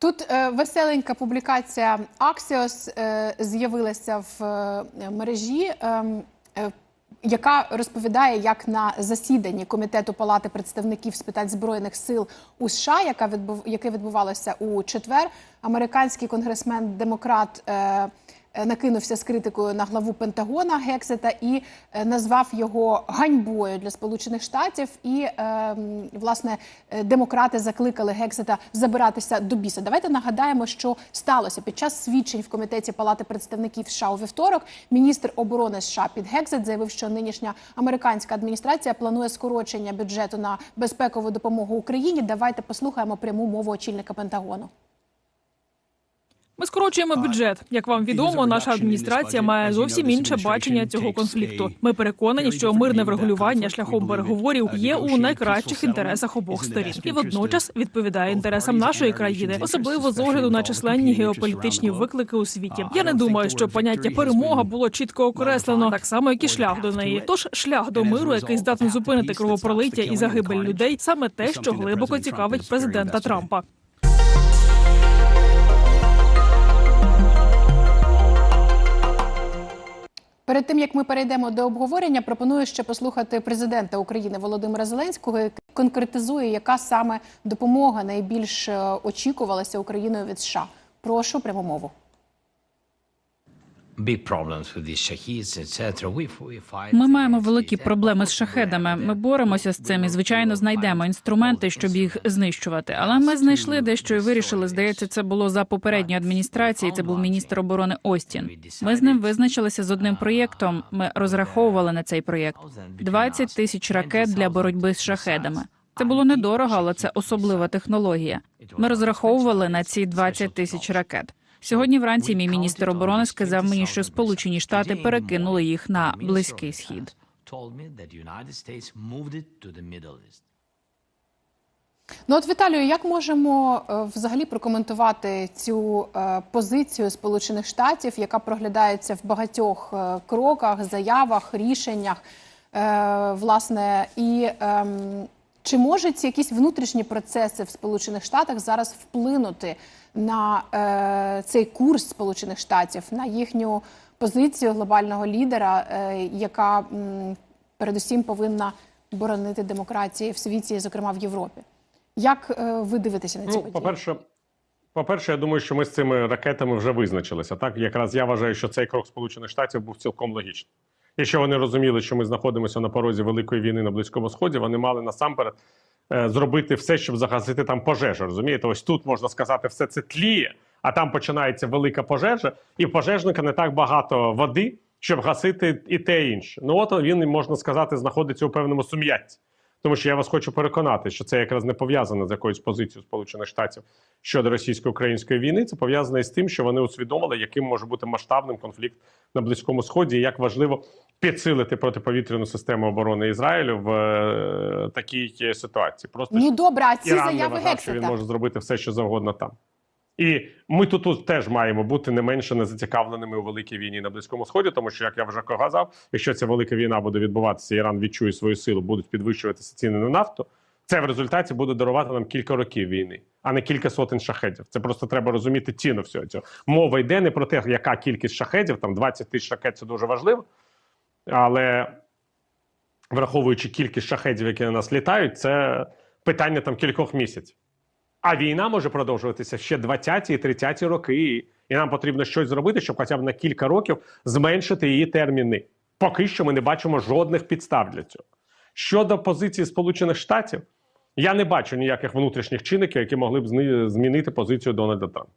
Тут е, веселенька публікація Axios е, з'явилася в е, мережі, Е, е, яка розповідає, як на засіданні комітету Палати представників з питань збройних сил у США, яка відбув, яке відбувалося у четвер, американський конгресмен демократ. Е, Накинувся з критикою на главу Пентагона Гексета і е, назвав його ганьбою для Сполучених Штатів. І е, власне е, демократи закликали Гексета забиратися до біса. Давайте нагадаємо, що сталося під час свідчень в комітеті Палати представників США у вівторок. Міністр оборони США Під Гексет заявив, що нинішня американська адміністрація планує скорочення бюджету на безпекову допомогу Україні. Давайте послухаємо пряму мову очільника Пентагону. Ми скорочуємо бюджет. Як вам відомо, наша адміністрація має зовсім інше бачення цього конфлікту. Ми переконані, що мирне врегулювання шляхом переговорів є у найкращих інтересах обох сторін і водночас відповідає інтересам нашої країни, особливо з огляду на численні геополітичні виклики у світі. Я не думаю, що поняття перемога було чітко окреслено, так само як і шлях до неї. Тож шлях до миру, який здатний зупинити кровопролиття і загибель людей, саме те, що глибоко цікавить президента Трампа. Перед тим як ми перейдемо до обговорення, пропоную ще послухати президента України Володимира Зеленського, який конкретизує, яка саме допомога найбільш е, очікувалася Україною від США. Прошу пряму мову. Ми маємо великі проблеми з шахедами. Ми боремося з цим і звичайно знайдемо інструменти, щоб їх знищувати. Але ми знайшли дещо і вирішили. Здається, це було за попередньої адміністрації. Це був міністр оборони Остін. Ми з ним визначилися з одним проєктом. Ми розраховували на цей проєкт 20 тисяч ракет для боротьби з шахедами. Це було недорого, але це особлива технологія. Ми розраховували на ці 20 тисяч ракет. Сьогодні вранці мій міністр оборони сказав мені, що Сполучені Штати перекинули їх на близький схід. Ну от Віталію, як можемо е, взагалі прокоментувати цю е, позицію Сполучених Штатів, яка проглядається в багатьох е, кроках, заявах, рішеннях, е, власне, і ем, чи можуть якісь внутрішні процеси в Сполучених Штатах зараз вплинути на е, цей курс Сполучених Штатів, на їхню позицію глобального лідера, е, яка м, передусім повинна боронити демократії в світі, зокрема в Європі? Як е, ви дивитеся на ці Ну, події? по-перше, по-перше, я думаю, що ми з цими ракетами вже визначилися. Так, якраз я вважаю, що цей крок Сполучених Штатів був цілком логічним. Якщо вони розуміли, що ми знаходимося на порозі великої війни на близькому сході, вони мали насамперед зробити все, щоб загасити там пожежу. Розумієте, ось тут можна сказати, все це тліє, а там починається велика пожежа, і в пожежника не так багато води, щоб гасити і те інше. Ну от він можна сказати, знаходиться у певному сум'ятті. Тому що я вас хочу переконати, що це якраз не пов'язано з якоюсь позицією Сполучених Штатів щодо російсько-української війни. Це пов'язано із тим, що вони усвідомили, яким може бути масштабним конфлікт на близькому сході, і як важливо підсилити протиповітряну систему оборони Ізраїлю в е, такій ситуації. Просто Ну добре, а ці Іран не заяви вважав, що він може зробити все, що завгодно там. І ми тут, тут теж маємо бути не менше не зацікавленими у великій війні на близькому сході, тому що, як я вже казав, якщо ця велика війна буде відбуватися, Іран відчує свою силу, будуть підвищуватися ціни на нафту. Це в результаті буде дарувати нам кілька років війни, а не кілька сотень шахедів. Це просто треба розуміти ціну всього цього. Мова йде не про те, яка кількість шахедів, там 20 тисяч ракет це дуже важливо. Але враховуючи кількість шахедів, які на нас літають, це питання там кількох місяців. А війна може продовжуватися ще 20-ті і 30-ті роки. І нам потрібно щось зробити, щоб хоча б на кілька років зменшити її терміни. Поки що ми не бачимо жодних підстав для цього. Щодо позиції Сполучених Штатів, я не бачу ніяких внутрішніх чинників, які могли б змінити позицію Дональда Трампа.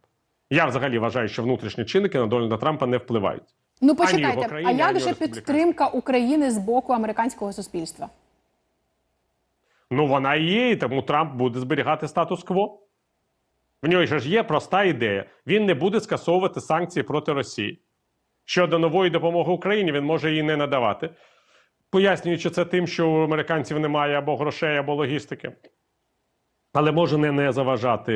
Я взагалі вважаю, що внутрішні чинники на Дональда Трампа не впливають. Ну Ані в Україні, а як же підтримка України з боку американського суспільства? Ну, вона і є, і тому Трамп буде зберігати статус-кво. В нього ж є проста ідея: він не буде скасовувати санкції проти Росії. Щодо нової допомоги Україні, він може її не надавати, пояснюючи це тим, що у американців немає або грошей, або логістики. Але може не, не заважати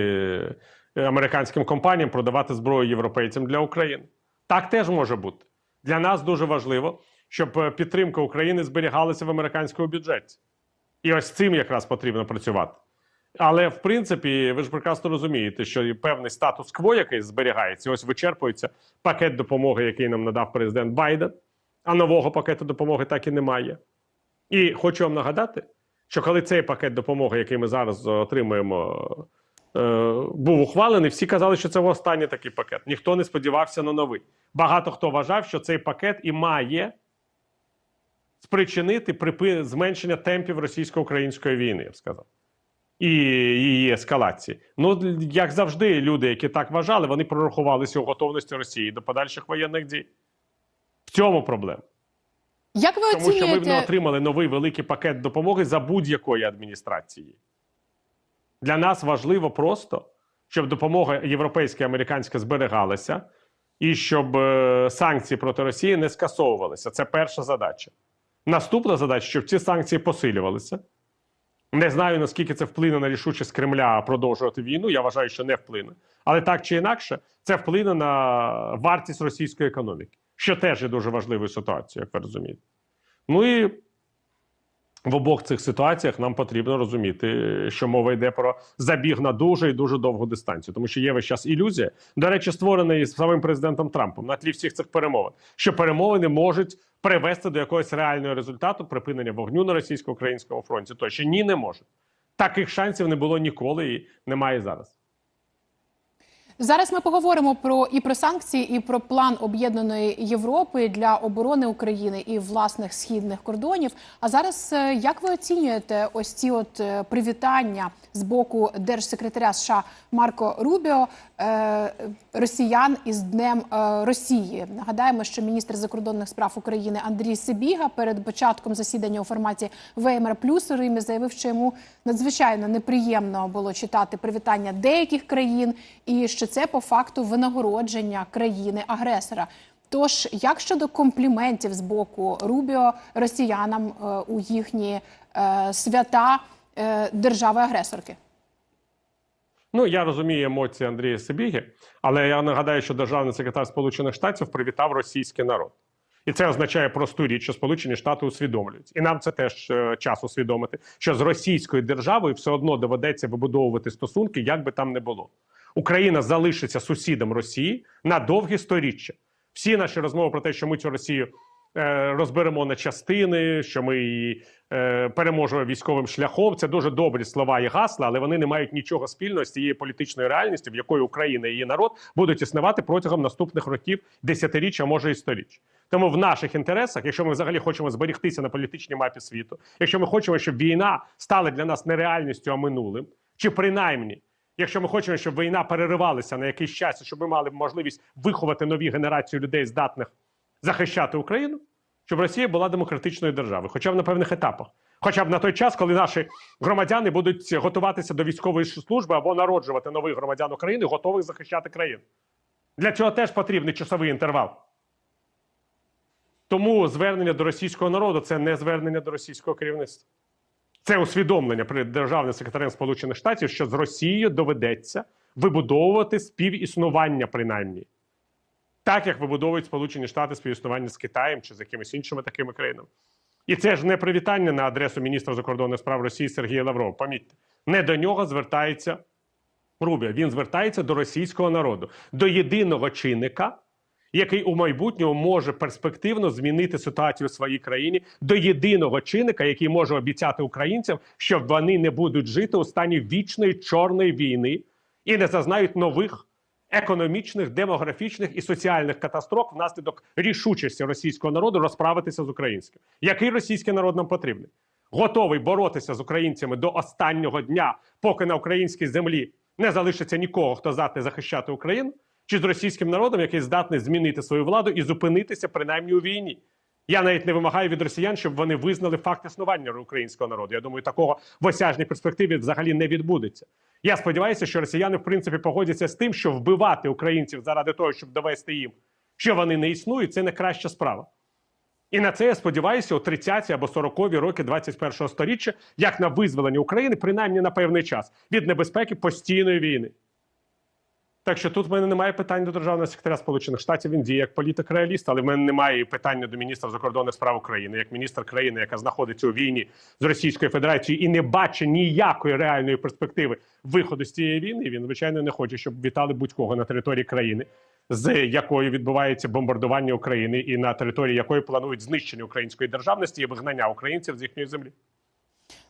е, американським компаніям продавати зброю європейцям для України. Так теж може бути. Для нас дуже важливо, щоб е, підтримка України зберігалася в американському бюджеті. І ось цим якраз потрібно працювати. Але в принципі, ви ж прекрасно розумієте, що певний статус-кво, який зберігається, ось вичерпується пакет допомоги, який нам надав президент Байден, а нового пакету допомоги так і немає. І хочу вам нагадати, що коли цей пакет допомоги, який ми зараз отримуємо, е, був ухвалений, всі казали, що це останній такий пакет. Ніхто не сподівався на новий. Багато хто вважав, що цей пакет і має спричинити припи... зменшення темпів російсько-української війни, я б сказав. І її ескалації. Ну, як завжди, люди, які так вважали, вони прорахувалися у готовності Росії до подальших воєнних дій. В цьому проблема. Як ви Тому що ми не отримали новий великий пакет допомоги за будь-якої адміністрації. Для нас важливо просто, щоб допомога європейська і американська зберігалася, і щоб е, санкції проти Росії не скасовувалися. Це перша задача. Наступна задача, щоб ці санкції посилювалися. Не знаю, наскільки це вплине на рішучість Кремля продовжувати війну. Я вважаю, що не вплине. Але так чи інакше, це вплине на вартість російської економіки, що теж є дуже важливою ситуацією, як ви розумієте. Ну і в обох цих ситуаціях нам потрібно розуміти, що мова йде про забіг на дуже і дуже довгу дистанцію, тому що є весь час ілюзія, до речі, створена і самим президентом Трампом на тлі всіх цих перемовин, що перемовини можуть привести до якогось реального результату припинення вогню на російсько-українському фронті. Тощо ні, не може. Таких шансів не було ніколи і немає зараз. Зараз? Ми поговоримо про і про санкції, і про план об'єднаної Європи для оборони України і власних східних кордонів. А зараз е, як ви оцінюєте ось ці от е, привітання з боку держсекретаря США Марко Рубіо е, росіян із Днем Росії? Нагадаємо, що міністр закордонних справ України Андрій Сибіга перед початком засідання у форматі Веймер Плюс у Римі заявив, що йому надзвичайно неприємно було читати привітання деяких країн, і що це по факту винагородження країни-агресора. Тож, як щодо компліментів з боку Рубіо росіянам е, у їхні е, свята е, держави-агресорки? Ну я розумію емоції Андрія Сибіги, але я нагадаю, що державний секретар Сполучених Штатів привітав російський народ. І це означає просту річ, що Сполучені Штати усвідомлюють, і нам це теж час усвідомити, що з російською державою все одно доведеться вибудовувати стосунки, як би там не було. Україна залишиться сусідом Росії на довгі сторіччя. Всі наші розмови про те, що ми цю Росію е, розберемо на частини, що ми її е, переможемо військовим шляхом. Це дуже добрі слова і гасла, але вони не мають нічого спільного з тією політичною реальністю, в якої Україна і її народ будуть існувати протягом наступних років, десятиріч, а може і сторіч. Тому в наших інтересах, якщо ми взагалі хочемо зберігтися на політичній мапі світу, якщо ми хочемо, щоб війна стала для нас не реальністю, а минулим, чи принаймні. Якщо ми хочемо, щоб війна переривалася на якийсь час, щоб ми мали можливість виховати нові генерації людей, здатних захищати Україну, щоб Росія була демократичною державою, хоча б на певних етапах, хоча б на той час, коли наші громадяни будуть готуватися до військової служби або народжувати нових громадян України, готових захищати країну. Для цього теж потрібний часовий інтервал. Тому звернення до російського народу це не звернення до російського керівництва. Це усвідомлення перед державним секретарем Сполучених Штатів, що з Росією доведеться вибудовувати співіснування, принаймні, так як вибудовують Сполучені Штати співіснування з Китаєм чи з якимись іншими такими країнами. І це ж не привітання на адресу міністра закордонних справ Росії Сергія Лаврова. Помітьте, не до нього звертається Рубіо. Він звертається до російського народу, до єдиного чинника, який у майбутньому може перспективно змінити ситуацію в своїй країні, до єдиного чинника, який може обіцяти українцям, що вони не будуть жити у стані вічної чорної війни і не зазнають нових економічних, демографічних і соціальних катастроф внаслідок рішучості російського народу розправитися з українським. Який російський народ нам потрібний? Готовий боротися з українцями до останнього дня, поки на українській землі не залишиться нікого, хто здатний захищати Україну, чи з російським народом, який здатний змінити свою владу і зупинитися принаймні у війні. Я навіть не вимагаю від росіян, щоб вони визнали факт існування українського народу. Я думаю, такого в осяжній перспективі взагалі не відбудеться. Я сподіваюся, що росіяни в принципі погодяться з тим, що вбивати українців заради того, щоб довести їм, що вони не існують, це не краща справа. І на це я сподіваюся, у 30-ті або 40-ві роки 21-го сторіччя, як на визволення України, принаймні на певний час від небезпеки постійної війни. Так що тут в мене немає питань до державного секретаря Сполучених Штатів. Він діє як політик реаліст, але в мене немає питання до міністра закордонних справ України, як міністр країни, яка знаходиться у війні з Російською Федерацією і не бачить ніякої реальної перспективи виходу з цієї війни. Він звичайно не хоче, щоб вітали будь-кого на території країни, з якою відбувається бомбардування України, і на території якої планують знищення української державності і вигнання українців з їхньої землі.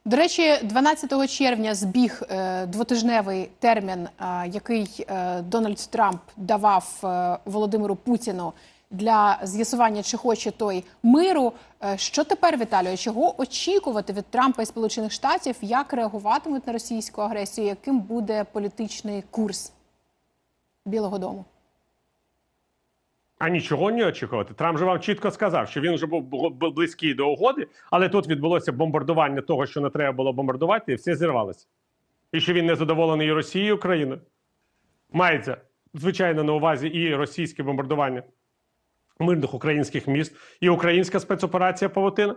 До речі, 12 червня збіг е, двотижневий термін, е, який е, Дональд Трамп давав Володимиру Путіну для з'ясування, чи хоче той миру. Що тепер, Віталію? Чого очікувати від Трампа і Сполучених Штатів? Як реагуватимуть на російську агресію? Яким буде політичний курс Білого Дому? А нічого не очікувати. Трамп же вам чітко сказав, що він вже був бу- бу- близький до угоди, але тут відбулося бомбардування того, що не треба було бомбардувати, і все зірвалося. І що він не задоволений і Росією, і Україною. Мається, звичайно, на увазі і російське бомбардування мирних українських міст, і українська спецоперація Павутина.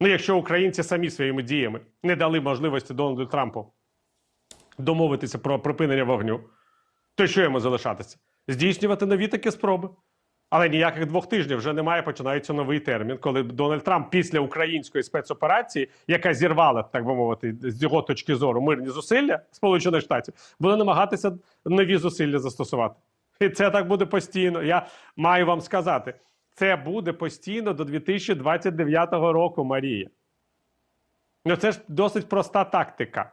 Ну, якщо українці самі своїми діями не дали можливості Дональду Трампу домовитися про припинення вогню, то що йому залишатися? Здійснювати нові такі спроби. Але ніяких двох тижнів вже немає. Починається новий термін, коли Дональд Трамп після української спецоперації, яка зірвала, так би мовити, з його точки зору мирні зусилля Сполучених Штатів, буде намагатися нові зусилля застосувати. І це так буде постійно. Я маю вам сказати, це буде постійно до 2029 року, Марія. Ну це ж досить проста тактика.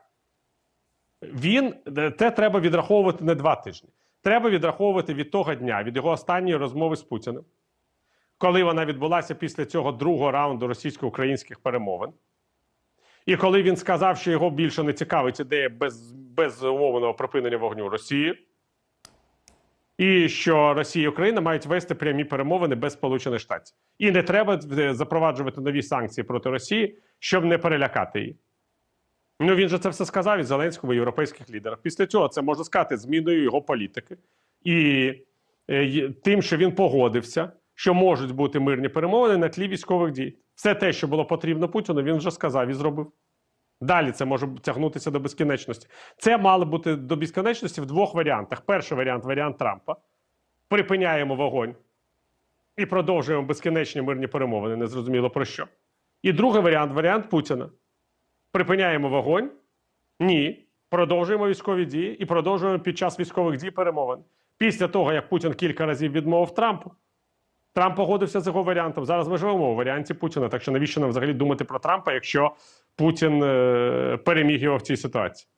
Він це треба відраховувати не два тижні. Треба відраховувати від того дня, від його останньої розмови з Путіним, коли вона відбулася після цього другого раунду російсько-українських перемовин. І коли він сказав, що його більше не цікавить ідея без, безумовного припинення вогню Росії, і що Росія і Україна мають вести прямі перемовини без Сполучених Штатів. І не треба е, запроваджувати нові санкції проти Росії, щоб не перелякати її. Ну він же це все сказав і Зеленському, і європейських лідерах. Після цього це можна сказати зміною його політики і е, тим, що він погодився, що можуть бути мирні перемовини на тлі військових дій. Все те, що було потрібно Путіну, він вже сказав і зробив. Далі це може тягнутися до безкінечності. Це мало бути до безкінечності в двох варіантах. Перший варіант варіант Трампа. Припиняємо вогонь і продовжуємо безкінечні мирні перемовини. Незрозуміло про що. І другий варіант варіант Путіна. Припиняємо вогонь. Ні. Продовжуємо військові дії і продовжуємо під час військових дій перемовин. Після того, як Путін кілька разів відмовив Трампу, Трамп погодився з його варіантом. Зараз ми живемо у варіанті Путіна. Так що навіщо нам взагалі думати про Трампа, якщо Путін е, переміг його в цій ситуації?